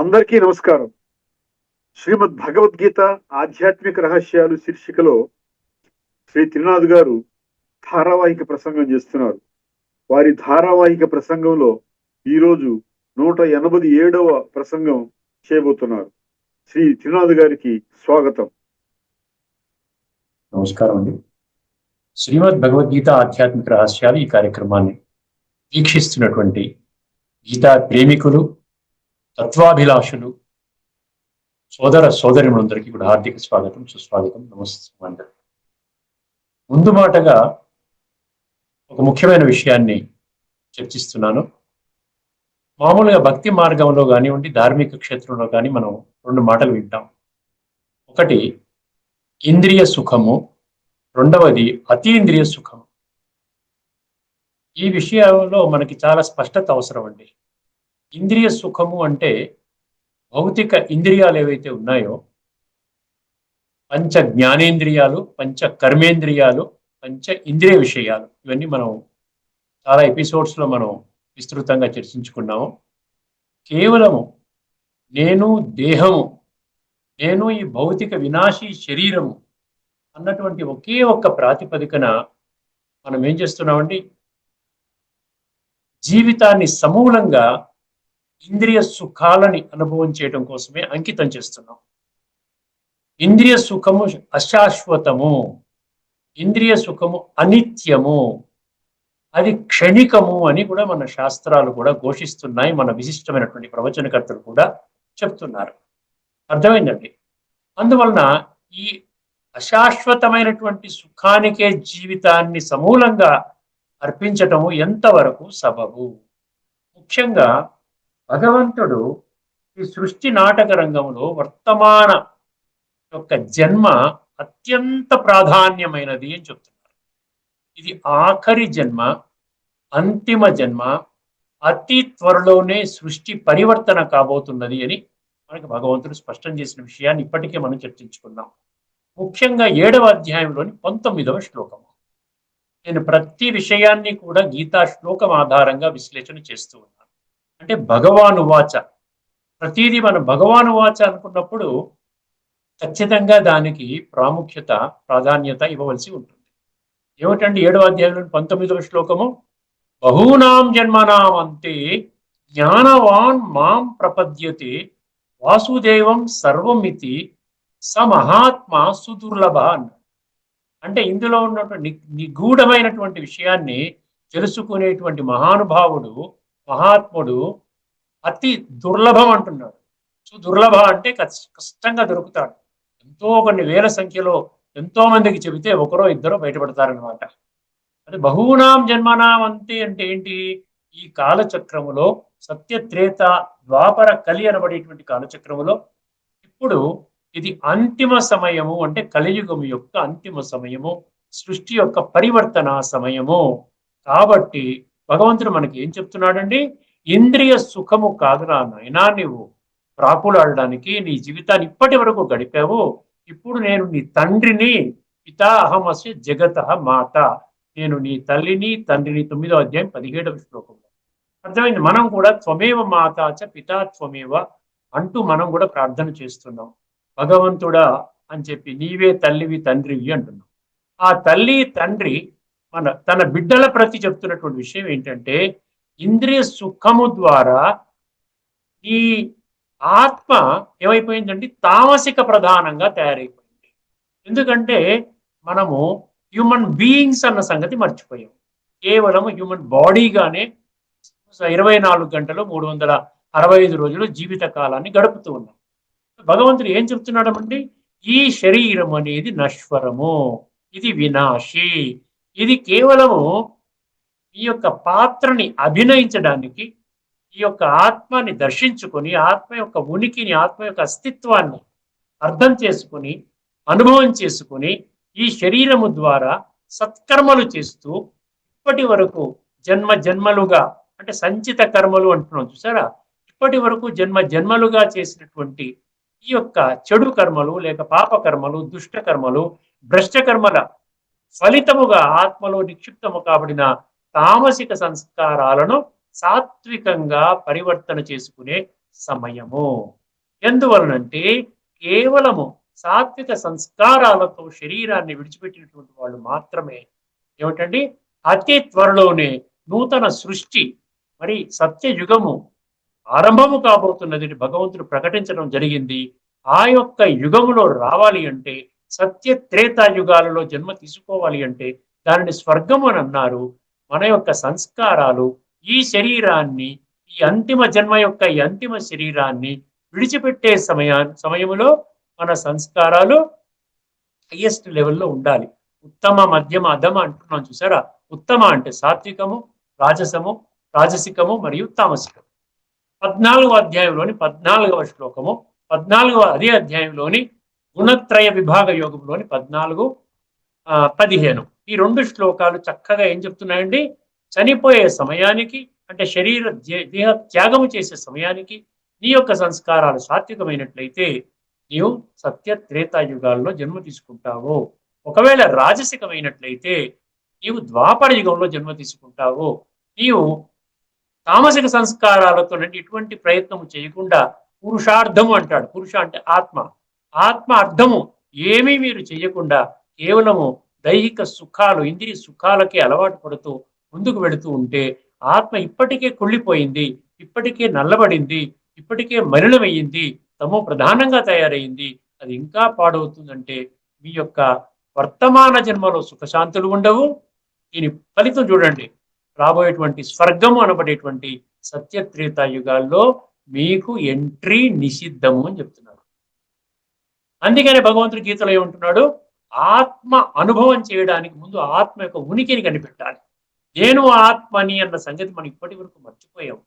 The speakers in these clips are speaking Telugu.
అందరికీ నమస్కారం. శ్రీమద్ భగవద్గీత ఆధ్యాత్మిక రహస్యాలు శీర్షికలో శ్రీ త్రినాథ్ గారు ధారావాహిక ప్రసంగం చేస్తున్నారు. వారి ధారావాహిక ప్రసంగంలో ఈరోజు నూట ఎనభై ఏడవ ప్రసంగం చేయబోతున్నారు. శ్రీ త్రినాథ్ గారికి స్వాగతం. నమస్కారం అండి. శ్రీమద్ భగవద్గీత ఆధ్యాత్మిక రహస్యాలు ఈ కార్యక్రమాన్ని వీక్షిస్తున్నటువంటి గీతా ప్రేమికులు తత్వాభిలాషులు. సోదర సోదరిములందరికీ కూడా హార్దిక స్వాగతం సుస్వాగతం నమస్కారం ముందు మాటగా ఒక ముఖ్యమైన విషయాన్ని చర్చిస్తున్నాను. మామూలుగా భక్తి మార్గంలో కానివ్వండి ధార్మిక క్షేత్రంలో కానీ మనం రెండు మాటలు వింటాం. ఒకటి ఇంద్రియ సుఖము. రెండవది అతీంద్రియ సుఖము. ఈ విషయంలో మనకి చాలా స్పష్టత అవసరం అండి. ఇంద్రియ సుఖము అంటే భౌతిక ఇంద్రియాలు ఏవైతే ఉన్నాయో పంచ జ్ఞానేంద్రియాలు పంచ కర్మేంద్రియాలు పంచ ఇంద్రియ విషయాలు ఇవన్నీ మనం చాలా ఎపిసోడ్స్లో మనం విస్తృతంగా చర్చించుకున్నాము. కేవలము నేను దేహము నేను ఈ భౌతిక వినాశీ శరీరము అన్నటువంటి ఒకే ఒక్క ప్రాతిపదికన మనం ఏం చేస్తున్నామండి? జీవితాన్ని సమూలంగా ఇంద్రియ సుఖాలని అనుభవం చేయడం కోసమే అంకితం చేస్తున్నాం. ఇంద్రియ సుఖము అశాశ్వతము. ఇంద్రియ సుఖము అనిత్యము. అది క్షణికము అని కూడా మన శాస్త్రాలు కూడా ఘోషిస్తున్నాయి. మన విశిష్టమైనటువంటి ప్రవచనకర్తలు కూడా చెప్తున్నారు. అర్థమైందండి? అందువలన ఈ అశాశ్వతమైనటువంటి సుఖానికే జీవితాన్ని సమూలంగా అర్పించటము ఎంతవరకు సబబు? ముఖ్యంగా భగవంతుడు ఈ సృష్టి నాటక రంగంలో వర్తమాన యొక్క జన్మ అత్యంత ప్రాధాన్యమైనది అని చెప్తున్నారు. ఇది ఆఖరి జన్మ అంతిమ జన్మ అతి త్వరలోనే సృష్టి పరివర్తన కాబోతున్నది అని మనకి భగవంతుడు స్పష్టం చేసిన విషయాన్ని ఇప్పటికే మనం చర్చించుకున్నాం. ముఖ్యంగా ఏడవ అధ్యాయంలోని పంతొమ్మిదవ శ్లోకము. నేను ప్రతి విషయాన్ని కూడా గీతా శ్లోకం ఆధారంగా విశ్లేషణ చేస్తూ ఉన్నాను. అంటే భగవాను వాచ. ప్రతిదీ మనం భగవాను వాచ అనుకున్నప్పుడు ఖచ్చితంగా దానికి ప్రాముఖ్యత ప్రాధాన్యత ఇవ్వవలసి ఉంటుంది. ఏమిటండి ఏడవ అధ్యాయంలో పంతొమ్మిదవ శ్లోకము? బహూనాం జన్మనాం అంతే జ్ఞానవాన్ మాం ప్రపద్యతే వాసుదేవం సర్వమితి స మహాత్మ సుదుర్లభ అంటే ఇందులో ఉన్నటువంటి నిగూఢమైనటువంటి విషయాన్ని తెలుసుకునేటువంటి మహానుభావుడు మహాత్ముడు అతి దుర్లభం అంటున్నాడు. సో దుర్లభ అంటే కష్టంగా దొరుకుతాడు. ఎంతో కొన్ని వేల సంఖ్యలో ఎంతో మందికి చెబితే ఒకరో ఇద్దరో బయటపడతారనమాట అది బహూనాం జన్మనాం అంతే అంటే ఏంటి? ఈ కాలచక్రములో సత్యత్రేత ద్వాపర కలి అనబడేటువంటి కాలచక్రములో ఇప్పుడు ఇది అంతిమ సమయము అంటే కలియుగము యొక్క అంతిమ సమయము సృష్టి యొక్క పరివర్తన సమయము. కాబట్టి భగవంతుడు మనకి ఏం చెప్తున్నాడండి? ఇంద్రియ సుఖము కాదురా నాయనా నువ్వు ప్రాకులాడడానికి నీ జీవితాన్ని ఇప్పటి వరకు గడిపావు. ఇప్పుడు నేను నీ తండ్రిని పితా అహమస్య జగత మాత. నేను నీ తల్లిని తండ్రిని తొమ్మిదో అధ్యాయం పదిహేడవ శ్లోకంలో అర్థమైంది? మనం కూడా త్వమేవ మాత చ పితా త్వమేవ అంటూ మనం కూడా ప్రార్థన చేస్తున్నాం. భగవంతుడా అని చెప్పి నీవే తల్లివి తండ్రివి అంటున్నాం. ఆ తల్లి తండ్రి మన తన బిడ్డల ప్రతి చెప్తున్నటువంటి విషయం ఏంటంటే ఇంద్రియ సుఖము ద్వారా ఈ ఆత్మ ఏమైపోయిందంటే తామసిక ప్రధానంగా తయారైపోయింది. ఎందుకంటే మనము హ్యూమన్ బీయింగ్స్ అన్న సంగతి మర్చిపోయాం. కేవలం హ్యూమన్ బాడీగానే ఇరవై నాలుగు గంటలు మూడు వందల అరవై ఐదు రోజులు జీవిత కాలాన్ని గడుపుతూ ఉన్నాం. భగవంతుడు ఏం చెప్తున్నాడమండి? ఈ శరీరం అనేది నశ్వరము. ఇది వినాశి. ఇది కేవలము ఈ యొక్క పాత్రని అభినయించడానికి ఈ యొక్క ఆత్మని దర్శించుకొని ఆత్మ యొక్క ఉనికిని ఆత్మ యొక్క అస్తిత్వాన్ని అర్థం చేసుకుని అనుభవం చేసుకుని ఈ శరీరము ద్వారా సత్కర్మలు చేస్తూ ఇప్పటి వరకు జన్మ జన్మలుగా అంటే సంచిత కర్మలు అంటున్నాం చూసారా? ఇప్పటి వరకు జన్మ జన్మలుగా చేసినటువంటి ఈ యొక్క చెడు కర్మలు లేక పాప కర్మలు దుష్ట కర్మలు భ్రష్ట కర్మల ఫలితముగా ఆత్మలో నిక్షిప్తము కాబడిన తామసిక సంస్కారాలను సాత్వికంగా పరివర్తన చేసుకునే సమయము. ఎందువలనంటే కేవలము సాత్విక సంస్కారాలతో శరీరాన్ని విడిచిపెట్టినటువంటి వాళ్ళు మాత్రమే. ఏమిటండి? అతి త్వరలోనే నూతన సృష్టి మరి సత్యయుగము ఆరంభము కాబోతున్నది. భగవంతుడు ప్రకటించడం జరిగింది. ఆ యొక్క యుగములో రావాలి అంటే సత్య త్రేతాయుగాలలో జన్మ తీసుకోవాలి అంటే దానిని స్వర్గం అని అన్నారు. మన యొక్క సంస్కారాలు ఈ శరీరాన్ని ఈ అంతిమ జన్మ యొక్క ఈ అంతిమ శరీరాన్ని విడిచిపెట్టే సమయా సమయంలో మన సంస్కారాలు హైయెస్ట్ లెవెల్లో ఉండాలి. ఉత్తమ మధ్యమ అధమ అంటున్నాం చూసారా? ఉత్తమ అంటే సాత్వికము రాజసము రాజసికము మరియు తామసికము. పద్నాలుగో అధ్యాయంలోని పద్నాలుగవ శ్లోకము పద్నాలుగవ అదే అధ్యాయంలోని గుణత్రయ విభాగ యోగంలోని పద్నాలుగు పదిహేను. ఈ రెండు శ్లోకాలు చక్కగా ఏం చెప్తున్నాయండి? చనిపోయే సమయానికి అంటే శరీర దే- దేహ త్యాగము చేసే సమయానికి నీ యొక్క సంస్కారాలు సాత్వికమైనట్లయితే నీవు సత్య త్రేతాయుగాల్లో జన్మ తీసుకుంటావు. ఒకవేళ రాజసికమైనట్లయితే నీవు ద్వాపర యుగంలో జన్మ తీసుకుంటావు. నీవు తామసిక సంస్కారాలతో ఎటువంటి ప్రయత్నము చేయకుండా పురుషార్థము అంటాడు. పురుష అంటే ఆత్మ. ఆత్మ అర్థము ఏమీ మీరు చేయకుండా కేవలము దైహిక సుఖాలు ఇంద్రియ సుఖాలకే అలవాటు పడుతూ ముందుకు వెళుతూ ఉంటే ఆత్మ ఇప్పటికే కుళ్ళిపోయింది ఇప్పటికే నల్లబడింది ఇప్పటికే మలినమయ్యింది తమో ప్రధానంగా తయారైంది. అది ఇంకా పాడవుతుందంటే మీ యొక్క వర్తమాన జన్మలో సుఖశాంతులు ఉండవు. దీని ఫలితం చూడండి. రాబోయేటువంటి స్వర్గము అనబడేటువంటి సత్యత్రేతాయుగాల్లో మీకు ఎంట్రీ నిషిద్ధము అని చెప్తున్నారు. అందుకనే భగవంతుడి గీతలో ఏమంటున్నాడు? ఆత్మ అనుభవం చేయడానికి ముందు ఆత్మ యొక్క ఉనికిని కనిపెట్టాలి. నేను ఆత్మని అన్న సంగతి మనం ఇప్పటి వరకు మర్చిపోయాం.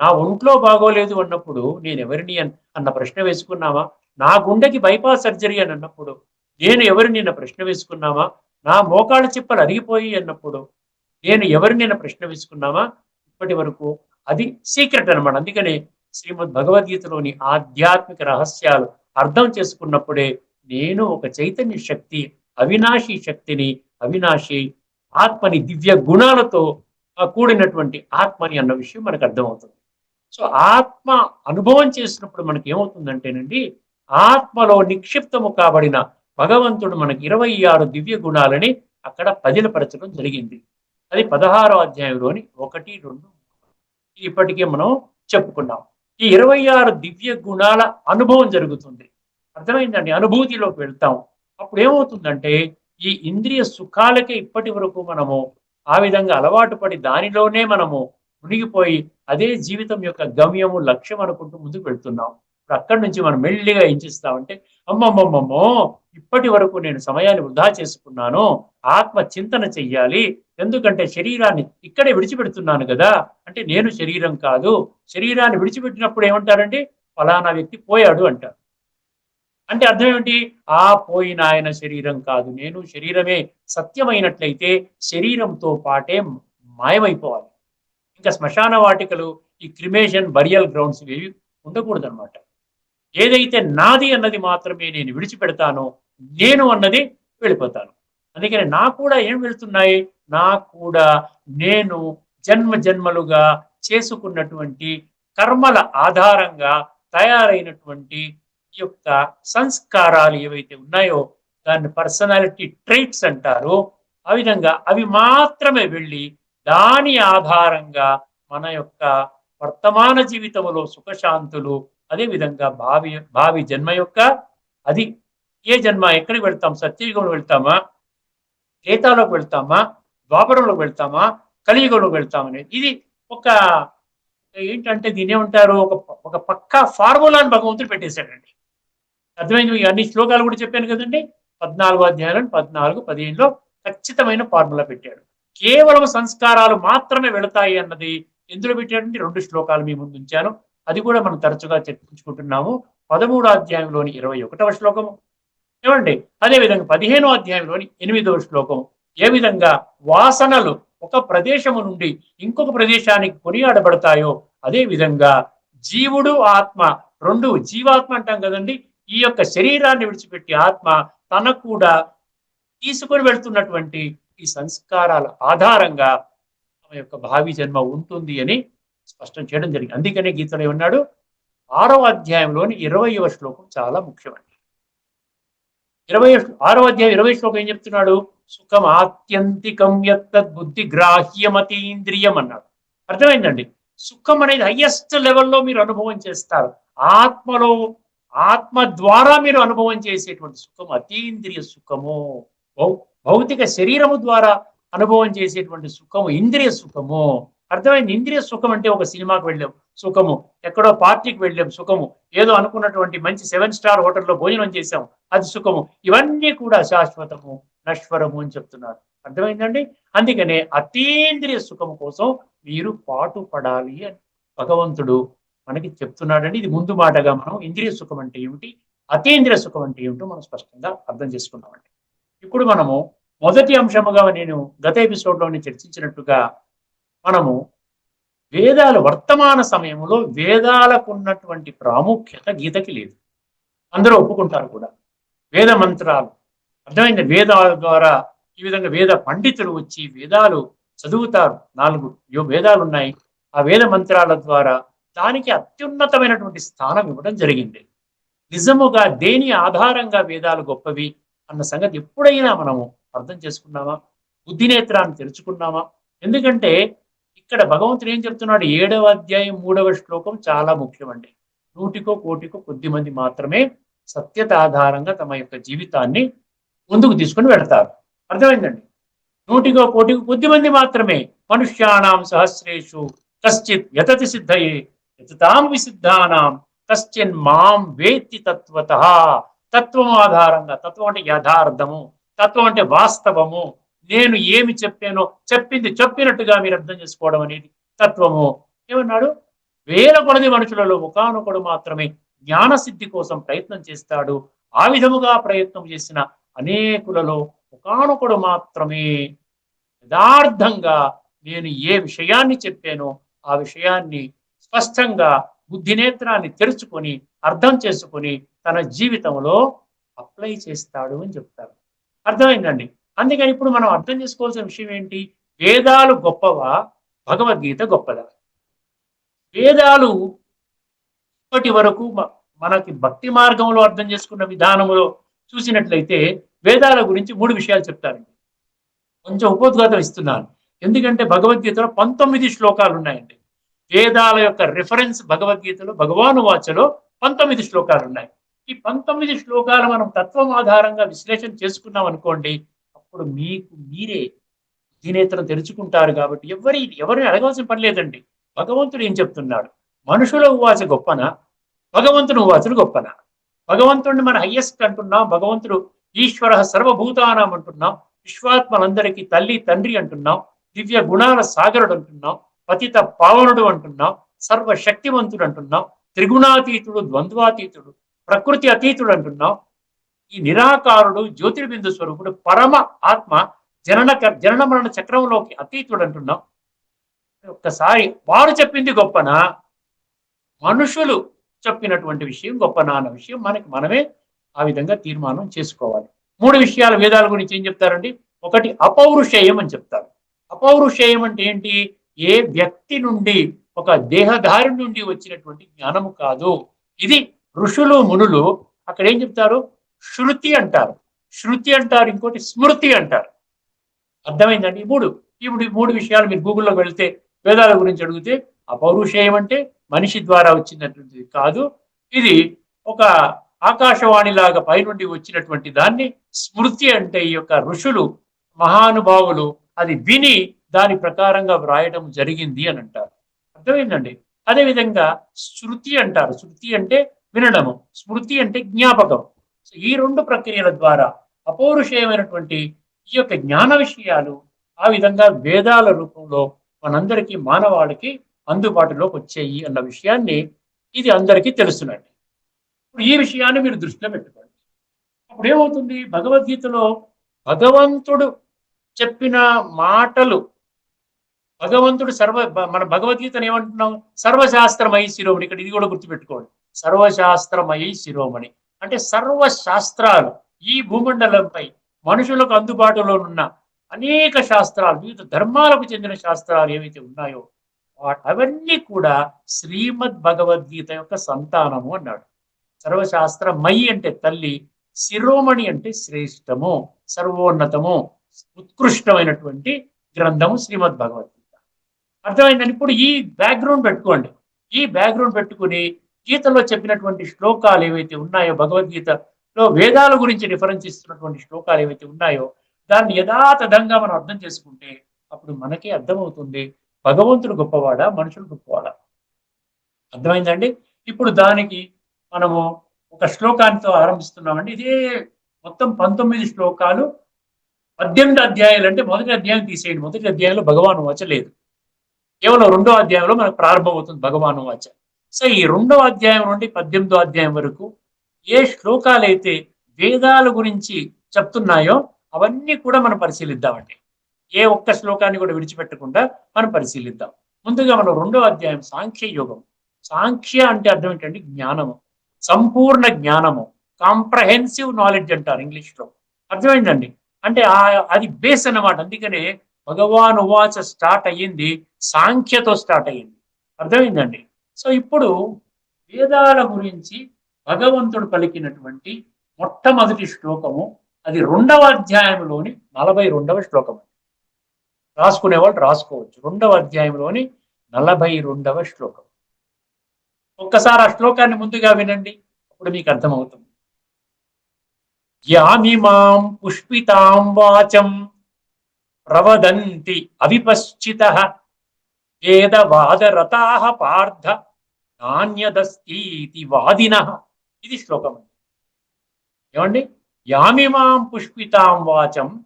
నా ఒంట్లో బాగోలేదు అన్నప్పుడు నేను ఎవరిని అన్న ప్రశ్న వేసుకున్నామా నా గుండెకి బైపాస్ సర్జరీ అని అన్నప్పుడు నేను ఎవరిని అన్న ప్రశ్న వేసుకున్నామా నా మోకాళ్ళ చిప్పలు అరిగిపోయి అన్నప్పుడు నేను ఎవరిని అన్న ప్రశ్న వేసుకున్నామా ఇప్పటి వరకు అది సీక్రెట్ అనమాట అందుకనే శ్రీమద్ భగవద్గీతలోని ఆధ్యాత్మిక రహస్యాలు అర్థం చేసుకున్నప్పుడే నేను ఒక చైతన్య శక్తి అవినాశి శక్తిని అవినాశి ఆత్మని దివ్య గుణాలతో కూడినటువంటి ఆత్మని అన్న విషయం మనకు అర్థమవుతుంది. సో ఆత్మ అనుభవం చేసినప్పుడు మనకి ఏమవుతుందంటేనండి ఆత్మలో నిక్షిప్తము కాబడిన భగవంతుడు మనకి ఇరవై ఆరు దివ్య గుణాలని అక్కడ పదిలపరచడం జరిగింది. అది పదహారో అధ్యాయంలోని ఒకటి రెండు. ఇప్పటికే మనం చెప్పుకున్నాం. ఈ ఇరవై ఆరు దివ్య గుణాల అనుభవం జరుగుతుంది. అర్థమైందండి? అనుభూతిలోకి వెళ్తాం. అప్పుడు ఏమవుతుందంటే ఈ ఇంద్రియ సుఖాలకే ఇప్పటి వరకు మనము ఆ విధంగా అలవాటు పడి దానిలోనే మనము మునిగిపోయి అదే జీవితం యొక్క గమ్యము లక్ష్యం అనుకుంటూ ముందుకు వెళ్తున్నాం. అక్కడి నుంచి మనం మెల్లిగా ఏం చేస్తామంటే అమ్మమ్మమ్మమ్మో ఇప్పటి వరకు నేను సమయాన్ని వృధా చేసుకున్నాను ఆత్మ చింతన చెయ్యాలి ఎందుకంటే శరీరాన్ని ఇక్కడే విడిచిపెడుతున్నాను కదా అంటే నేను శరీరం కాదు శరీరాన్ని విడిచిపెట్టినప్పుడు ఏమంటారంటే ఫలానా వ్యక్తి పోయాడు అంటారు. అంటే అర్థం ఏమిటి? ఆ పోయిన ఆయన శరీరం కాదు నేను శరీరమే. సత్యమైనట్లయితే శరీరంతో పాటే మాయమైపోవాలి. ఇంకా శ్మశాన వాటికలు ఈ క్రిమేషన్ బరియల్ గ్రౌండ్స్ ఇవి ఉండకూడదు అనమాట ఏదైతే నాది అన్నది మాత్రమే నేను విడిచిపెడతానో నేను అన్నది వెళ్ళిపోతాను. అందుకని నా కూడా ఏం వెళ్తున్నాయి? నా కూడా నేను జన్మ జన్మలుగా చేసుకున్నటువంటి కర్మల ఆధారంగా తయారైనటువంటి ఈ యొక్క సంస్కారాలు ఏవైతే ఉన్నాయో దాన్ని పర్సనాలిటీ ట్రైట్స్ అంటారు ఆ విధంగా అవి మాత్రమే వెళ్ళి దాని ఆధారంగా మన యొక్క వర్తమాన జీవితంలో సుఖశాంతులు అదే విధంగా భావి భావి జన్మ యొక్క అది ఏ జన్మ ఎక్కడికి వెళ్తాం సత్యయుగంలో వెళ్తామా త్రేతాలోకి వెళ్తామా ద్వాపరంలోకి వెళ్తామా కలియుగంలోకి వెళ్తామనేది ఇది ఒక ఏంటంటే దీని ఏమంటారు? ఒక ఒక పక్కా ఫార్ములాని భగవంతుడు పెట్టేశాడండి. అర్థమైంది? మీకు అన్ని శ్లోకాలు కూడా చెప్పాను కదండి. పద్నాలుగు అధ్యాయాలను పద్నాలుగు పదిహేనులో ఖచ్చితమైన ఫార్ములా పెట్టాడు. కేవలం సంస్కారాలు మాత్రమే వెళతాయి అన్నది ఎందులో పెట్టాడంటే రెండు శ్లోకాలు మీ ముందు ఉంచాను. అది కూడా మనం తరచుగా చర్చించుకుంటున్నాము. పదమూడో అధ్యాయంలోని ఇరవై ఒకటవ శ్లోకము. ఏమండి? అదే విధంగా పదిహేనో అధ్యాయంలోని ఎనిమిదవ శ్లోకం ఏ విధంగా వాసనలు ఒక ప్రదేశము నుండి ఇంకొక ప్రదేశానికి కొనియాడబడతాయో అదే విధంగా జీవుడు ఆత్మ రెండు జీవాత్మ అంటాం కదండి ఈ యొక్క శరీరాన్ని విడిచిపెట్టి ఆత్మ తనకు కూడా తీసుకొని వెళ్తున్నటువంటి ఈ సంస్కారాల ఆధారంగా తమ యొక్క భావి జన్మ ఉంటుంది అని స్పష్టం చేయడం జరిగింది. అందుకనే గీతలో ఉన్నాడు ఆరవ అధ్యాయంలోని ఇరవయవ శ్లోకం చాలా ముఖ్యమండి ఇరవై ఆరో అధ్యాయం ఇరవై శ్లోకం ఏం చెప్తున్నాడు? సుఖం ఆత్యంతికం బుద్ధి గ్రాహ్యమతీంద్రియం అన్నాడు అర్థమైందండి? సుఖం అనేది హయ్యెస్ట్ లెవెల్లో మీరు అనుభవం చేస్తారు. ఆత్మలో ఆత్మ ద్వారా మీరు అనుభవం చేసేటువంటి సుఖం అతీంద్రియ సుఖము. భౌ- భౌతిక శరీరము ద్వారా అనుభవం చేసేటువంటి సుఖము ఇంద్రియ సుఖము. అర్థమైంది? ఇంద్రియ సుఖం అంటే ఒక సినిమాకి వెళ్ళాం సుఖము. ఎక్కడో పార్టీకి వెళ్ళాం సుఖము. ఏదో అనుకున్నటువంటి మంచి సెవెన్ స్టార్ హోటల్లో భోజనం చేశాం అది సుఖము. ఇవన్నీ కూడా శాశ్వతము నశ్వరము అని చెప్తున్నారు. అర్థమైందండి? అందుకనే అతీంద్రియ సుఖము కోసం మీరు పాటు పడాలి అని భగవంతుడు మనకి చెప్తున్నాడండి. ఇది ముందు మాటగా మనం ఇంద్రియ సుఖం అంటే ఏమిటి అతీంద్రియ సుఖం అంటే ఏమిటో మనం స్పష్టంగా అర్థం చేసుకున్నామండి ఇప్పుడు మనము మొదటి అంశముగా నేను గత ఎపిసోడ్లోనే చర్చించినట్టుగా మనము వేదాలు వర్తమాన సమయంలో వేదాలకు ఉన్నటువంటి ప్రాముఖ్యత గీతకి లేదు. అందరూ ఒప్పుకుంటారు కూడా. వేద మంత్రాలు. అర్థమైంది? వేదాల ద్వారా ఈ విధంగా వేద పండితులు వచ్చి వేదాలు చదువుతారు. నాలుగు యో వేదాలు ఉన్నాయి ఆ వేద మంత్రాల ద్వారా దానికి అత్యున్నతమైనటువంటి స్థానం ఇవ్వడం జరిగింది. నిజముగా దేని ఆధారంగా వేదాలు గొప్పవి అన్న సంగతి ఎప్పుడైనా మనము అర్థం చేసుకున్నామా? బుద్ధినేత్రాన్ని తెరుచుకున్నామా ఎందుకంటే ఇక్కడ భగవంతుడు ఏం చెప్తున్నాడు? ఏడవ అధ్యాయం మూడవ శ్లోకం చాలా ముఖ్యమండి. నూటికో కోటికో కొద్ది మంది మాత్రమే సత్యత ఆధారంగా తమ యొక్క జీవితాన్ని ముందుకు తీసుకుని వెళ్తారు. అర్థమైందండి? నూటికో కోటికి కొద్ది మంది మాత్రమే మనుష్యానాం సహస్రేషు కశ్చిత్ యతతి సిద్ధయే యతతాం విసిద్ధానాం కశ్చిన్ మాం వేత్తి తత్వత. తత్వం ఆధారంగా తత్వం అంటే యథార్థము తత్వం అంటే వాస్తవము నేను ఏమి చెప్పానో చెప్పింది చెప్పినట్టుగా మీరు అర్థం చేసుకోవడం అనేది తత్వము. ఏమన్నాడు? వేల కొలది మనుషులలో ఒకనొకడు మాత్రమే జ్ఞాన సిద్ధి కోసం ప్రయత్నం చేస్తాడు. ఆ విధముగా ప్రయత్నం చేసిన అనేకులలో ఒకనొకడు మాత్రమే యథార్థంగా నేను ఏ విషయాన్ని చెప్పానో ఆ విషయాన్ని స్పష్టంగా బుద్ధినేత్రాన్ని తెరుచుకొని అర్థం చేసుకొని తన జీవితంలో అప్లై చేస్తాడు అని చెప్తారు. అర్థమైందండి? అందుకని ఇప్పుడు మనం అర్థం చేసుకోవాల్సిన విషయం ఏంటి? వేదాలు గొప్పవా? భగవద్గీత గొప్పదా? వేదాలు ఇప్పటి వరకు మనకి భక్తి మార్గంలో అర్థం చేసుకున్న విధానంలో చూసినట్లయితే వేదాల గురించి మూడు విషయాలు చెప్తారండి. కొంచెం ఉపోద్ఘాతం ఇస్తున్నాను. ఎందుకంటే భగవద్గీతలో పంతొమ్మిది శ్లోకాలు ఉన్నాయండి. వేదాల యొక్క రిఫరెన్స్ భగవద్గీతలో భగవాను వాచలో పంతొమ్మిది శ్లోకాలు ఉన్నాయి. ఈ పంతొమ్మిది శ్లోకాలు మనం తత్వం ఆధారంగా విశ్లేషణ చేసుకున్నాం అనుకోండి అప్పుడు మీకు మీరే దీనేతరం తెరుచుకుంటారు కాబట్టి ఎవరి ఎవరిని అడగవలసిన పని లేదండి. భగవంతుడు ఏం చెప్తున్నాడు? మనుషుల ఉవాచ గొప్పన? భగవంతుని ఉవాచలు గొప్పన? భగవంతుడిని మన హయ్యెస్ట్ అంటున్నాం భగవంతుడు ఈశ్వర సర్వభూతానం అంటున్నాం విశ్వాత్మలందరికీ తల్లి తండ్రి అంటున్నాం దివ్య గుణాల సాగరుడు అంటున్నాం పతిత పావనుడు అంటున్నాం సర్వశక్తివంతుడు అంటున్నాం త్రిగుణాతీతుడు ద్వంద్వాతీతుడు ప్రకృతి అతీతుడు అంటున్నాం ఈ నిరాకారుడు జ్యోతిర్బిందు స్వరూపుడు పరమ ఆత్మ జనన జనన మరణ చక్రంలోకి అతీతుడు అంటున్నాం. ఒక్కసారి వారు చెప్పింది గొప్పనా? మనుషులు చెప్పినటువంటి విషయం గొప్పనా అన్న విషయం మనకి మనమే ఆ విధంగా తీర్మానం చేసుకోవాలి. మూడు విషయాల వేదాల గురించి ఏం చెప్తారండి? ఒకటి అపౌరుషేయం అని చెప్తారు. అపౌరుషేయం అంటే ఏంటి? ఏ వ్యక్తి నుండి ఒక దేహధారి నుండి వచ్చినటువంటి జ్ఞానము కాదు. ఇది ఋషులు మునులు అక్కడ ఏం చెప్తారు? శృతి అంటారు. శృతి అంటారు ఇంకోటి స్మృతి అంటారు. అర్థమైందండి? ఈ మూడు. ఇప్పుడు ఈ మూడు విషయాలు మీరు గూగుల్లో వెళ్తే వేదాల గురించి అడిగితే అపౌరుషేయం అంటే మనిషి ద్వారా వచ్చినటువంటిది కాదు. ఇది ఒక ఆకాశవాణి లాగా పైనుండి వచ్చినటువంటి దాన్ని స్మృతి అంటే ఈ యొక్క ఋషులు మహానుభావులు అది విని దాని ప్రకారంగా వ్రాయడం జరిగింది అని అంటారు. అర్థమైందండి? అదేవిధంగా శృతి అంటారు. శృతి అంటే వినడము. స్మృతి అంటే జ్ఞాపకం. సో ఈ రెండు ప్రక్రియల ద్వారా అపౌరుషేయమైనటువంటి ఈ యొక్క జ్ఞాన విషయాలు ఆ విధంగా వేదాల రూపంలో మనందరికీ మానవాళికి అందుబాటులోకి వచ్చాయి అన్న విషయాన్ని ఇది అందరికీ తెలుసునండి. ఇప్పుడు ఈ విషయాన్ని మీరు దృష్టిలో పెట్టుకోండి. అప్పుడు ఏమవుతుంది? భగవద్గీతలో భగవంతుడు చెప్పిన మాటలు భగవంతుడు సర్వ మన భగవద్గీతను ఏమంటున్నాం? సర్వశాస్త్రమై శిరోమణి. ఇక్కడ ఇది కూడా గుర్తుపెట్టుకోండి. సర్వశాస్త్రమై శిరోమణి. అంటే సర్వ శాస్త్రాలు ఈ భూమండలంపై మనుషులకు అందుబాటులో ఉన్న అనేక శాస్త్రాలు వివిధ ధర్మాలకు చెందిన శాస్త్రాలు ఏవైతే ఉన్నాయో అవన్నీ కూడా శ్రీమద్ భగవద్గీత యొక్క సంతానము అన్నాడు. సర్వశాస్త్ర మయి అంటే తల్లి శిరోమణి అంటే శ్రేష్టము సర్వోన్నతము ఉత్కృష్టమైనటువంటి గ్రంథము శ్రీమద్ భగవద్గీత. అర్థమైందని ఇప్పుడు ఈ బ్యాక్గ్రౌండ్ పెట్టుకోండి. ఈ బ్యాక్గ్రౌండ్ పెట్టుకుని గీతలో చెప్పినటువంటి శ్లోకాలు ఏవైతే ఉన్నాయో భగవద్గీతలో వేదాల గురించి రిఫరెన్స్ ఇస్తున్నటువంటి శ్లోకాలు ఏవైతే ఉన్నాయో దాన్ని యథాతథంగా మనం అర్థం చేసుకుంటే అప్పుడు మనకే అర్థమవుతుంది భగవంతుడు గొప్పవాడా మనుషులు గొప్పవాడా? అర్థమైందండి? ఇప్పుడు దానికి మనము ఒక శ్లోకానితో ఆరంభిస్తున్నామండి. ఇదే మొత్తం పంతొమ్మిది శ్లోకాలు. పద్దెనిమిది అధ్యాయాలు అంటే మొదటి అధ్యాయం తీసేయండి. మొదటి అధ్యాయంలో భగవాను వాచ లేదు. కేవలం రెండో అధ్యాయంలో మనకు ప్రారంభమవుతుంది భగవాను వాచ సో ఈ రెండవ అధ్యాయం నుండి పద్దెనిమిదో అధ్యాయం వరకు ఏ శ్లోకాలైతే వేదాల గురించి చెప్తున్నాయో అవన్నీ కూడా మనం పరిశీలిద్దామండి. ఏ ఒక్క శ్లోకాన్ని కూడా విడిచిపెట్టకుండా మనం పరిశీలిద్దాం. ముందుగా మనం రెండో అధ్యాయం సాంఖ్య యోగం. సాంఖ్య అంటే అర్థం ఏంటంటే జ్ఞానము. సంపూర్ణ జ్ఞానము. కాంప్రహెన్సివ్ నాలెడ్జ్ అంటారు ఇంగ్లీష్లో అర్థమైందండి అంటే ఆ అది బేస్ అన్నమాట. అందుకనే భగవాన్ ఉవాచ స్టార్ట్ అయ్యింది సాంఖ్యతో స్టార్ట్ అయ్యింది. అర్థమైందండి సో ఇప్పుడు వేదాల గురించి భగవంతుడు పలికినటువంటి మొట్టమొదటి శ్లోకము అది రెండవ అధ్యాయంలోని నలభై రెండవ శ్లోకం రాసుకునే వాళ్ళు రాసుకోవచ్చు. రెండవ అధ్యాయంలోని నలభై రెండవ శ్లోకం. ఒక్కసారి ఆ శ్లోకాన్ని ముందుగా వినండి అప్పుడు మీకు అర్థమవుతుంది. యామిమాం పుష్పితాం వాచం ప్రవదంతి అవిపశ్చిత వేదవాదరతా పార్థ నాణ్యదస్తీతి వాదిన. ఇది శ్లోకం. ఏమండి? యామిమాం పుష్పితాం వాచం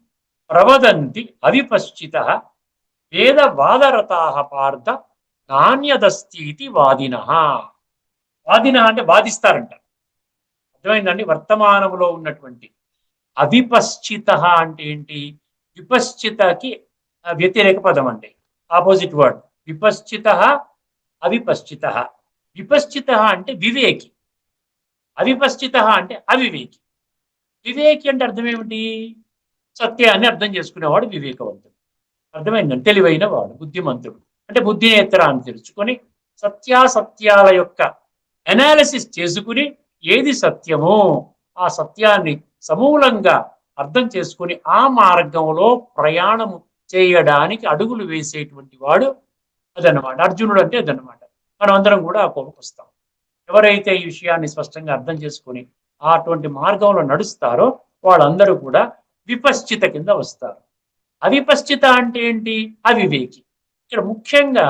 ప్రవదంతి అవిపశ్చిత. వేదవాదరతా పార్థ నాణ్యదస్తీతి వాదిన. వాదిన అంటే వాదిస్తారంట. అర్థమైందండి? వర్తమానంలో ఉన్నటువంటి అవిపశ్చిత అంటే ఏంటి? విపశ్చితకి వ్యతిరేక పదం అండి. Opposite word విపశ్చిత అవిపశ్చిత. విపశ్చిత అంటే వివేకి. అవిపశ్చిత అంటే అవివేకి. వివేకి అంటే అర్థం ఏమిటి? సత్యాన్ని అర్థం చేసుకునేవాడు వివేకవంతుడు. అర్థమైందని తెలివైన వాడు బుద్ధిమంతుడు. అంటే బుద్ధినేత్రాన్ని తెలుసుకొని సత్యాసత్యాల యొక్క అనాలిసిస్ చేసుకుని ఏది సత్యమో ఆ సత్యాన్ని సమూలంగా అర్థం చేసుకుని ఆ మార్గంలో ప్రయాణము చేయడానికి అడుగులు వేసేటువంటి వాడు అదనమాట. అర్జునుడు అంటే అదనమాట. మనం అందరం కూడా ఆ కోపకు వస్తాం ఎవరైతే ఈ విషయాన్ని స్పష్టంగా అర్థం చేసుకుని అటువంటి మార్గంలో నడుస్తారో వాళ్ళందరూ కూడా విపశ్చిత కింద వస్తారు. అవిపశ్చిత అంటే ఏంటి? అవివేకి. ఇక్కడ ముఖ్యంగా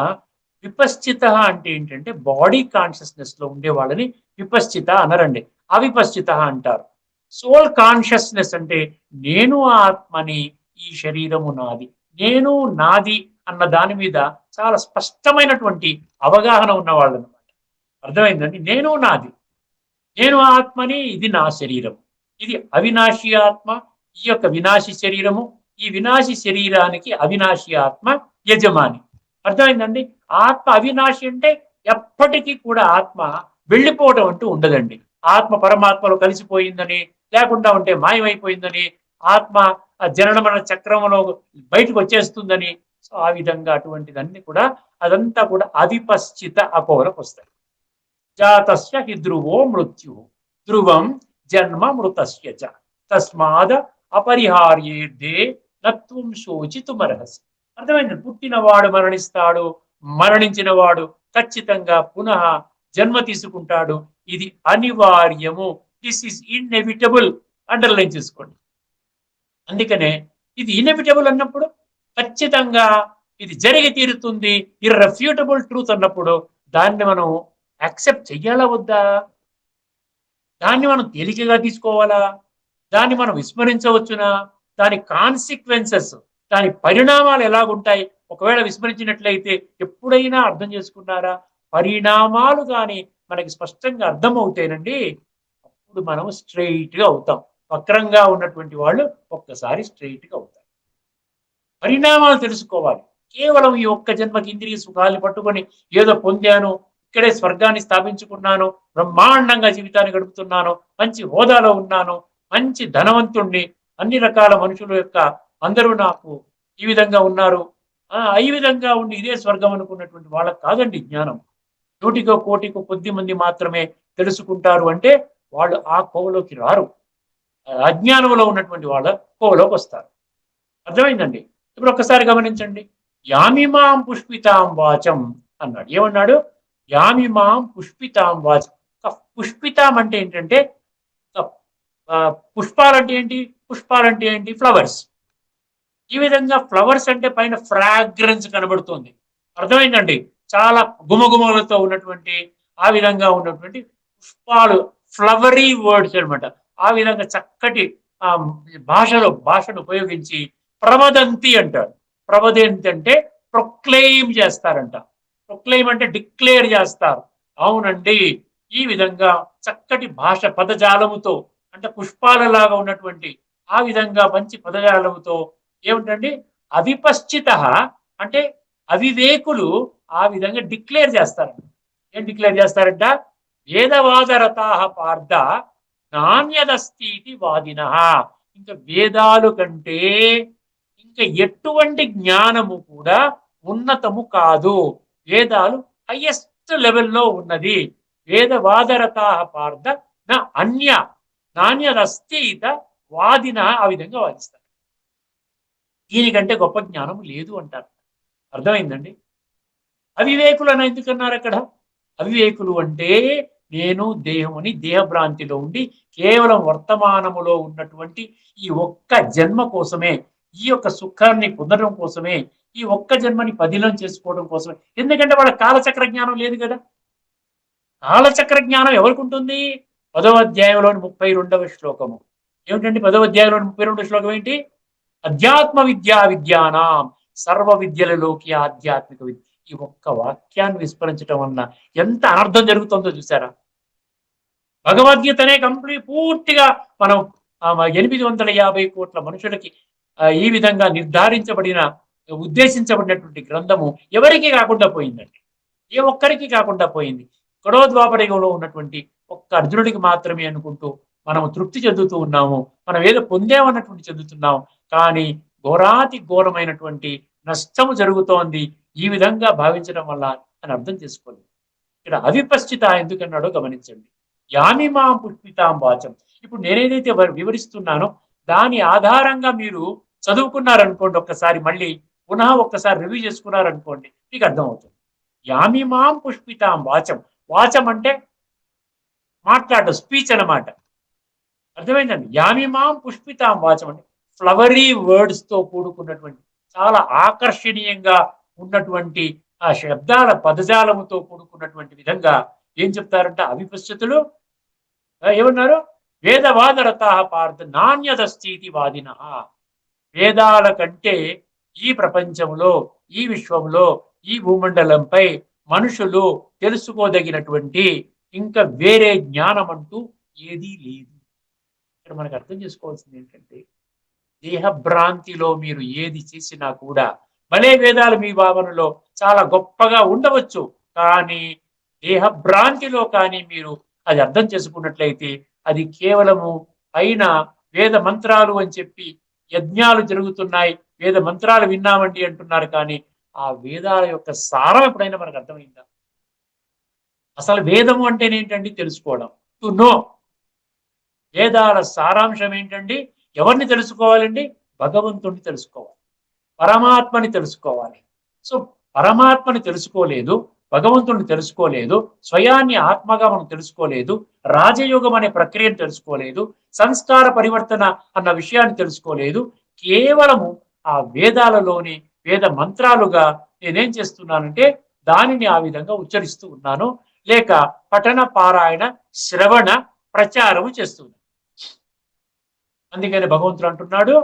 విపశ్చిత అంటే ఏంటంటే బాడీ కాన్షియస్నెస్లో ఉండే వాళ్ళని విపశ్చిత అనరండి. అవిపశ్చిత అంటారు. సోల్ కాన్షియస్నెస్ అంటే నేను ఆత్మని ఈ శరీరము నాది నేను నాది అన్న దాని మీద చాలా స్పష్టమైనటువంటి అవగాహన ఉన్నవాళ్ళు అనమాట అర్థమైందండి? నేను నాది. నేను ఆత్మని ఇది నా శరీరం ఇది అవినాశి ఆత్మ ఈ యొక్క వినాశి శరీరము ఈ వినాశి శరీరానికి అవినాశి ఆత్మ యజమాని. అర్థమైందండి? ఆత్మ అవినాశి అంటే ఎప్పటికీ కూడా ఆత్మ వెళ్ళిపోవటం అంటూ ఉండదండి. ఆత్మ పరమాత్మలో కలిసిపోయిందని లేకుండా ఉంటే మాయమైపోయిందని ఆత్మ జననమన జనన మన చక్రంలో బయటకు వచ్చేస్తుందని సో ఆ విధంగా అటువంటిదన్నీ కూడా అదంతా కూడా అధిపశ్చిత అపోవరకు వస్తాయి. జాతస్య హి ధ్రువో మృత్యు. ధ్రువం జన్మ మృతస్య చ. తస్మాద అపరిహార్యేర్దే నత్వం శోచితుమర్హసి. అర్థమైంది? పుట్టినవాడు మరణిస్తాడు మరణించిన వాడు ఖచ్చితంగా పునః జన్మ తీసుకుంటాడు. ఇది అనివార్యము. దిస్ ఇస్ ఇన్ఎవిటబుల్ అండర్లైన్ చేసుకోండి. అందుకనే ఇది ఇన్ఎవిటబుల్ అన్నప్పుడు ఖచ్చితంగా ఇది జరిగి తీరుతుంది. ఇర్రెఫ్యూటబుల్ ట్రూత్ అన్నప్పుడు దాన్ని మనం యాక్సెప్ట్ చెయ్యాలా వద్దా? దాన్ని మనం తేలికగా తీసుకోవాలా? దాన్ని మనం విస్మరించవచ్చునా? దాని కాన్సిక్వెన్సెస్ దాని పరిణామాలు ఎలాగుంటాయి? ఒకవేళ విస్మరించినట్లయితే ఎప్పుడైనా అర్థం చేసుకున్నారా? పరిణామాలు కానీ మనకి స్పష్టంగా అర్థమవుతాయినండి. అప్పుడు మనం స్ట్రెయిట్గా అవుతాం. వక్రంగా ఉన్నటువంటి వాళ్ళు ఒక్కసారి స్ట్రెయిట్గా అవుతారు. పరిణామాలు తెలుసుకోవాలి. కేవలం ఈ ఒక్క జన్మకి ఇంద్రియ సుఖాలు పట్టుకొని ఏదో పొందాను ఇక్కడే స్వర్గాన్ని స్థాపించుకున్నాను బ్రహ్మాండంగా జీవితాన్ని గడుపుతున్నాను మంచి హోదాలో ఉన్నాను మంచి ధనవంతుణ్ణి అన్ని రకాల మనుషుల యొక్క అందరూ నాకు ఈ విధంగా ఉన్నారు. ఆ, ఈ విధంగా ఉండి ఇదే స్వర్గం అనుకున్నటువంటి వాళ్ళకి కాదండి జ్ఞానం. నూటికో కోటికో కొద్ది మంది మాత్రమే తెలుసుకుంటారు అంటే వాళ్ళు ఆ కోవలోకి రారు. అజ్ఞానంలో ఉన్నటువంటి వాళ్ళ కోవలోకి వస్తారు. అర్థమైందండి? ఇప్పుడు ఒక్కసారి గమనించండి. యామిమాం పుష్పితాం వాచం అన్నాడు. ఏమన్నాడు? యామిమాం పుష్పితాం వాచం. పుష్పితాం అంటే ఏంటంటే పుష్పాలంటే ఏంటి? పుష్పాలంటే ఏంటి? ఫ్లవర్స్. ఈ విధంగా ఫ్లవర్స్ అంటే పైన ఫ్రాగ్రెన్స్ కనబడుతుంది. అర్థమైందండి? చాలా గుమగుమలతో ఉన్నటువంటి ఆ విధంగా ఉన్నటువంటి పుష్పాలు ఫ్లవరీ వర్డ్స్ అనమాట ఆ విధంగా చక్కటి భాషలో భాషను ఉపయోగించి ప్రవదంతి అంటారు. ప్రవదంతి అంటే ప్రొక్లెయిమ్ చేస్తారంట. ప్రొక్లెయిమ్ అంటే డిక్లేర్ చేస్తారు. అవునండి ఈ విధంగా చక్కటి భాష పదజాలముతో అంటే పుష్పాలలాగా ఉన్నటువంటి ఆ విధంగా మంచి పదజాలముతో ఏమిటండి? అవిపశ్చిత అంటే అవివేకులు ఆ విధంగా డిక్లేర్ చేస్తారంట. ఏం డిక్లేర్ చేస్తారంట? వేదవాదరతాహ పార్థ నాణ్యదస్థితి వాదిన. ఇంకా వేదాలు కంటే ఇంకా ఎటువంటి జ్ఞానము కూడా ఉన్నతము కాదు. వేదాలు హైయెస్ట్ లెవెల్లో ఉన్నది. వేదవాదరతాహ పార్థ నా అన్య నాణ్యదస్థిత వాదిన ఆ విధంగా వాదిస్తారు. దీనికంటే గొప్ప జ్ఞానం లేదు అంటారు. అర్థమైందండి? అవివేకులు అని ఎందుకన్నారు అక్కడ? అవివేకులు అంటే నేను దేహముని దేహభ్రాంతిలో ఉండి కేవలం వర్తమానములో ఉన్నటువంటి ఈ ఒక్క జన్మ కోసమే ఈ యొక్క సుఖాన్ని పొందడం కోసమే ఈ ఒక్క జన్మని పదిలం చేసుకోవడం కోసమే. ఎందుకంటే వాళ్ళ కాలచక్ర జ్ఞానం లేదు కదా. కాలచక్ర జ్ఞానం ఎవరికి ఉంటుంది? పదవ అధ్యాయంలోని ముప్పై రెండవ శ్లోకము. ఏమిటండి పదవ అధ్యాయంలోని ముప్పై రెండవ శ్లోకం ఏంటి? అధ్యాత్మ విద్యా విద్యానాం సర్వ విద్యలలోకి ఆధ్యాత్మిక విద్య. ఈ ఒక్క వాక్యాన్ని విస్మరించడం వలన ఎంత అనర్థం జరుగుతుందో చూసారా భగవద్గీతనే కంప్లీట్ పూర్తిగా మనం ఆ, ఎనిమిది వందల యాభై కోట్ల మనుషులకి ఈ విధంగా నిర్ధారించబడిన ఉద్దేశించబడినటువంటి గ్రంథము ఎవరికి కాకుండా పోయిందండి. ఏ ఒక్కరికి కాకుండా పోయింది. కడోద్వాపరయుగంలో ఉన్నటువంటి ఒక్క అర్జునుడికి మాత్రమే అనుకుంటూ మనము తృప్తి చెందుతూ ఉన్నాము. మనం ఏదో పొందేమన్నటువంటి చెందుతున్నాం. కానీ ఘోరాతి ఘోరమైనటువంటి నష్టము జరుగుతోంది. ఈ విధంగా భావించడం వల్ల అని అర్థం చేసుకోండి. ఇక్కడ అవిపశ్చిత ఎందుకన్నాడో గమనించండి. యామిమాం పుష్పితాం వాచం. ఇప్పుడు నేనేదైతే వివరిస్తున్నానో దాని ఆధారంగా మీరు చదువుకున్నారనుకోండి ఒక్కసారి మళ్ళీ పునః ఒక్కసారి రివ్యూ చేసుకున్నారనుకోండి మీకు అర్థమవుతుంది. యామిమాం పుష్పితాం వాచం. వాచం అంటే మాట్లాడడం స్పీచ్ అనమాట అర్థమైందండి? యామిమాం పుష్పితాం వాచం అంటే ఫ్లవరీ వర్డ్స్తో కూడుకున్నటువంటి చాలా ఆకర్షణీయంగా ఉన్నటువంటి ఆ శబ్దాల పదజాలముతో కూడుకున్నటువంటి విధంగా ఏం చెప్తారంటే? అవిపశ్యతులు. ఏమన్నారు? వేదవాదరత పార్థ నాణ్యదస్థితి వాదిన. వేదాల కంటే ఈ ప్రపంచంలో ఈ విశ్వంలో ఈ భూమండలంపై మనుషులు తెలుసుకోదగినటువంటి ఇంకా వేరే జ్ఞానం అంటూ ఏదీ లేదు. ఇక్కడ మనకు అర్థం చేసుకోవాల్సింది ఏంటంటే దేహభ్రాంతిలో మీరు ఏది చేసినా కూడా భలే వేదాలు మీ భావనలో చాలా గొప్పగా ఉండవచ్చు కానీ దేహభ్రాంతిలో కానీ మీరు అది అర్థం చేసుకున్నట్లయితే అది కేవలము పైన వేద మంత్రాలు అని చెప్పి యజ్ఞాలు జరుగుతున్నాయి వేద మంత్రాలు విన్నామండి అంటున్నారు కానీ ఆ వేదాల యొక్క సారం ఎప్పుడైనా మనకు అర్థమైందా? అసలు వేదము అంటేనేంటండి తెలుసుకోవడం. To know. వేదాల సారాంశం ఏంటండి? ఎవరిని తెలుసుకోవాలండి? భగవంతుడిని తెలుసుకోవాలి. పరమాత్మని తెలుసుకోవాలి. సో పరమాత్మని తెలుసుకోలేదు. భగవంతుడిని తెలుసుకోలేదు స్వయాన్ని ఆత్మగా మనం తెలుసుకోలేదు రాజయోగం అనే ప్రక్రియను తెలుసుకోలేదు సంస్కార పరివర్తన అన్న విషయాన్ని తెలుసుకోలేదు. కేవలము ఆ వేదాలలోని వేద మంత్రాలుగా నేనేం చేస్తున్నానంటే దానిని ఆ విధంగా ఉచ్చరిస్తూ ఉన్నాను. లేక పఠన పారాయణ శ్రవణ ప్రచారము చేస్తున్నాను. అందుకని భగవంతుడు అంటున్నాడు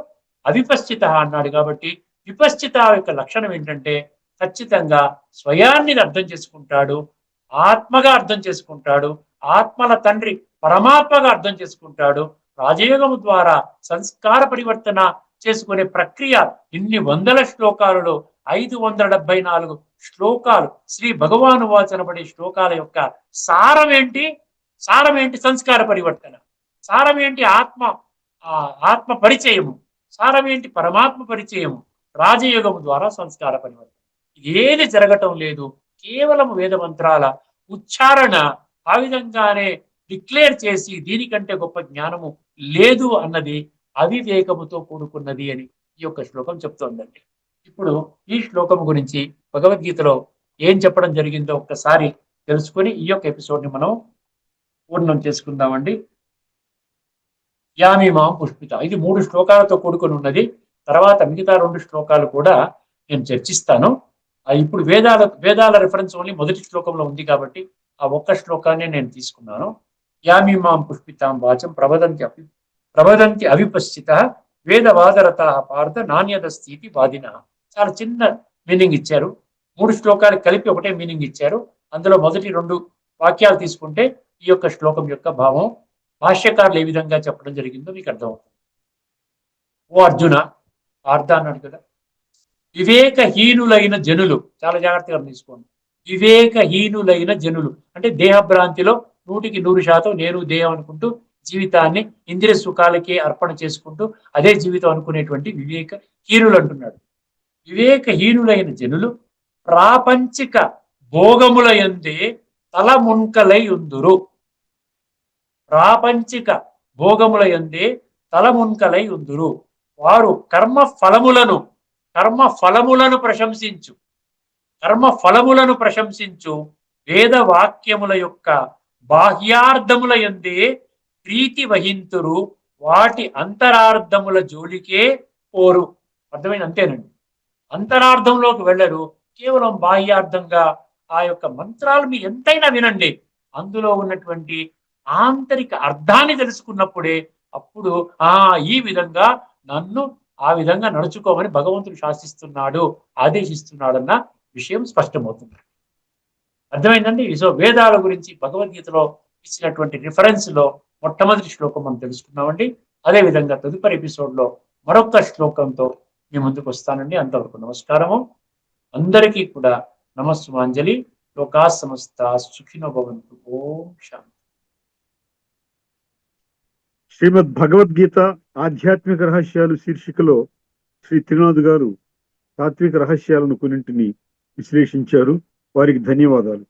అవిపశ్చిత అన్నాడు కాబట్టి విపశ్చిత యొక్క లక్షణం ఏంటంటే ఖచ్చితంగా స్వయాన్ని అర్థం చేసుకుంటాడు ఆత్మగా అర్థం చేసుకుంటాడు ఆత్మల తండ్రి పరమాత్మగా అర్థం చేసుకుంటాడు. రాజయోగము ద్వారా సంస్కార పరివర్తన చేసుకునే ప్రక్రియ ఇన్ని వందల శ్లోకాలలో ఐదు వందల డెబ్బై నాలుగు శ్లోకాలు. శ్రీ భగవాను వాచనబడే శ్లోకాల యొక్క సారం ఏంటి? సారం ఏంటి సంస్కార పరివర్తన? సారం ఏంటి ఆత్మ ఆత్మ పరిచయము? సారం ఏంటి పరమాత్మ పరిచయము? రాజయోగం ద్వారా సంస్కార పరివర్తన. ఏది జరగటం లేదు. కేవలం వేద మంత్రాల ఉచ్చారణ ఆ విధంగానే డిక్లేర్ చేసి దీనికంటే గొప్ప జ్ఞానము లేదు అన్నది అవివేకముతో కూడుకున్నది అని ఈ యొక్క శ్లోకం చెప్తోందండి. ఇప్పుడు ఈ శ్లోకం గురించి భగవద్గీతలో ఏం చెప్పడం జరిగిందో ఒక్కసారి తెలుసుకొని ఈ యొక్క ఎపిసోడ్ని మనం పూర్ణం చేసుకుందామండి. యామిమాం పుష్పిత. ఇది మూడు శ్లోకాలతో కూడుకొని ఉన్నది. తర్వాత మిగతా రెండు శ్లోకాలు కూడా నేను చర్చిస్తాను. ఇప్పుడు వేదాల వేదాల రిఫరెన్స్ ఓన్లీ మొదటి శ్లోకంలో ఉంది కాబట్టి ఆ ఒక్క శ్లోకాన్ని నేను తీసుకున్నాను. యామిమాం పుష్పితాం వాచం ప్రవదంతి అపి ప్రవదంతి అవిపశ్చిత వేదవాదరత పార్థ నాణ్యత స్థితి వాదిన. చాలా చిన్న మీనింగ్ ఇచ్చారు. మూడు శ్లోకాలు కలిపి ఒకటే మీనింగ్ ఇచ్చారు. అందులో మొదటి రెండు వాక్యాలు తీసుకుంటే ఈ యొక్క శ్లోకం యొక్క భావం భాష్యకారులు ఏ విధంగా చెప్పడం జరిగిందో మీకు అర్థమవుతుంది. ఓ అర్జున పార్థ అన్నాడు కదా. వివేకహీనులైన జనులు. చాలా జాగ్రత్తగా తీసుకోండి వివేకహీనులైన జనులు. అంటే దేహభ్రాంతిలో నూటికి నూరు శాతం నేను దేహం అనుకుంటూ జీవితాన్ని ఇంద్రియ సుఖాలకే అర్పణ చేసుకుంటూ అదే జీవితం అనుకునేటువంటి వివేక హీనులు అంటున్నాడు. వివేకహీనులైన జనులు ప్రాపంచిక భోగముల యందే తల మున్కలై ఉందురు ప్రాపంచిక భోగముల యందే తల మున్కలై ఉందురు వారు కర్మ ఫలములను కర్మ ఫలములను ప్రశంసించు. కర్మ ఫలములను ప్రశంసించు. వేద వాక్యముల యొక్క బాహ్యార్థముల ఎందే ప్రీతి వహింతురు. వాటి అంతరార్థముల జోలికే పోరు. అర్థమైంది? అంతేనండి. అంతరార్థంలోకి వెళ్ళరు. కేవలం బాహ్యార్థంగా ఆ యొక్క మంత్రాలు మీ ఎంతైనా వినండి. అందులో ఉన్నటువంటి ఆంతరిక అర్థాన్ని తెలుసుకున్నప్పుడే అప్పుడు ఆ ఈ విధంగా నన్ను ఆ విధంగా నడుచుకోమని భగవంతుడు శాసిస్తున్నాడు ఆదేశిస్తున్నాడన్న విషయం స్పష్టమవుతుంది. అర్థమైందండి? సో వేదాల గురించి భగవద్గీతలో ఇచ్చినటువంటి రిఫరెన్స్లో మొట్టమొదటి శ్లోకం మనం తెలుసుకున్నామండి అదే విధంగా తదుపరి ఎపిసోడ్లో మరొక శ్లోకంతో మీ ముందుకు వస్తానండి. అంతవరకు నమస్కారము. అందరికీ కూడా నమస్సుమాంజలి. లోకా సమస్త సుఖినో భవంతు. ఓం శాంతి. శ్రీమద్ భగవద్గీత ఆధ్యాత్మిక రహస్యాలు శీర్షికలో శ్రీ త్రినాథ్ గారు తాత్విక రహస్యాలను కొన్నింటిని విశ్లేషించారు. వారికి ధన్యవాదాలు.